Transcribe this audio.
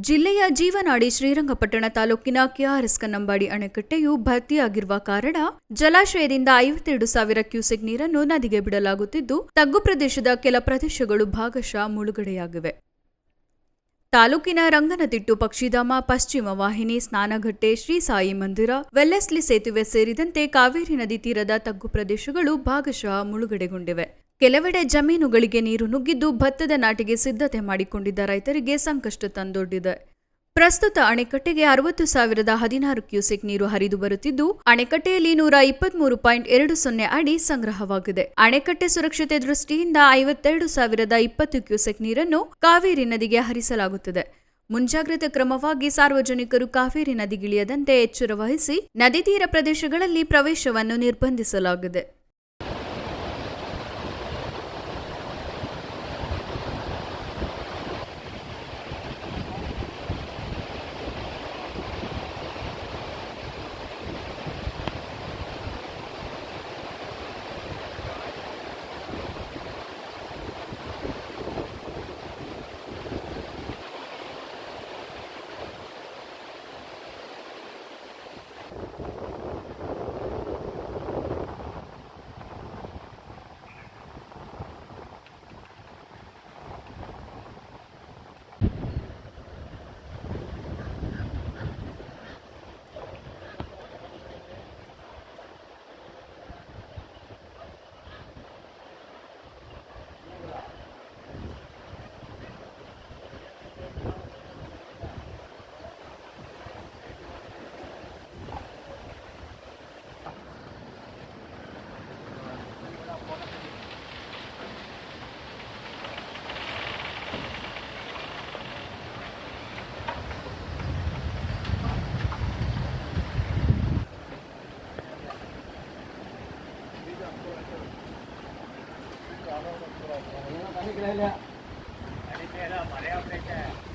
ಜಿಲ್ಲೆಯ ಜೀವನಾಡಿ ಶ್ರೀರಂಗಪಟ್ಟಣ ತಾಲೂಕಿನ ಕೆಆರ್ಎಸ್ ಕನ್ನಂಬಾಡಿ ಅಣೆಕಟ್ಟೆಯು ಭರ್ತಿಯಾಗಿರುವ ಕಾರಣ ಜಲಾಶಯದಿಂದ ಐವತ್ತೆರಡು ಸಾವಿರ ಕ್ಯೂಸೆಕ್ ನೀರನ್ನು ನದಿಗೆ ಬಿಡಲಾಗುತ್ತಿದ್ದು, ತಗ್ಗು ಪ್ರದೇಶದ ಕೆಲ ಪ್ರದೇಶಗಳು ಭಾಗಶಃ ಮುಳುಗಡೆಯಾಗಿವೆ. ತಾಲೂಕಿನ ರಂಗನತಿಟ್ಟು, ಪಕ್ಷಿಧಾಮ, ಪಶ್ಚಿಮ ವಾಹಿನಿ, ಸ್ನಾನಘಟ್ಟೆ, ಶ್ರೀ ಸಾಯಿ ಮಂದಿರ, ವೆಲ್ಲೆಸ್ಲಿ ಸೇತುವೆ ಸೇರಿದಂತೆ ಕಾವೇರಿ ನದಿ ತೀರದ ತಗ್ಗು ಪ್ರದೇಶಗಳು ಭಾಗಶಃ ಮುಳುಗಡೆಗೊಂಡಿವೆ. ಕೆಲವೆಡೆ ಜಮೀನುಗಳಿಗೆ ನೀರು ನುಗ್ಗಿದ್ದು ಭತ್ತದ ನಾಟಿಗೆ ಸಿದ್ಧತೆ ಮಾಡಿಕೊಂಡಿದ್ದ ರೈತರಿಗೆ ಸಂಕಷ್ಟ ತಂದೊಡ್ಡಿದೆ. ಪ್ರಸ್ತುತ ಅಣೆಕಟ್ಟೆಗೆ ಅರವತ್ತು ಸಾವಿರದ ಹದಿನಾರು ಕ್ಯೂಸೆಕ್ ನೀರು ಹರಿದು ಬರುತ್ತಿದ್ದು, ಅಣೆಕಟ್ಟೆಯಲ್ಲಿ ನೂರ ಇಪ್ಪತ್ಮೂರು ಪಾಯಿಂಟ್ ಎರಡು ಸೊನ್ನೆ ಅಡಿ ಸಂಗ್ರಹವಾಗಿದೆ. ಅಣೆಕಟ್ಟೆ ಸುರಕ್ಷತೆ ದೃಷ್ಟಿಯಿಂದ ಐವತ್ತೆರಡು ಸಾವಿರದ ಇಪ್ಪತ್ತು ಕ್ಯೂಸೆಕ್ ನೀರನ್ನು ಕಾವೇರಿ ನದಿಗೆ ಹರಿಸಲಾಗುತ್ತದೆ. ಮುಂಜಾಗ್ರತಾ ಕ್ರಮವಾಗಿ ಸಾರ್ವಜನಿಕರು ಕಾವೇರಿ ನದಿಗಿಳಿಯದಂತೆ ಎಚ್ಚರ ವಹಿಸಿ, ನದಿ ತೀರ ಪ್ರದೇಶಗಳಲ್ಲಿ ಪ್ರವೇಶವನ್ನು ನಿರ್ಬಂಧಿಸಲಾಗಿದೆ. ભર્યા આપણે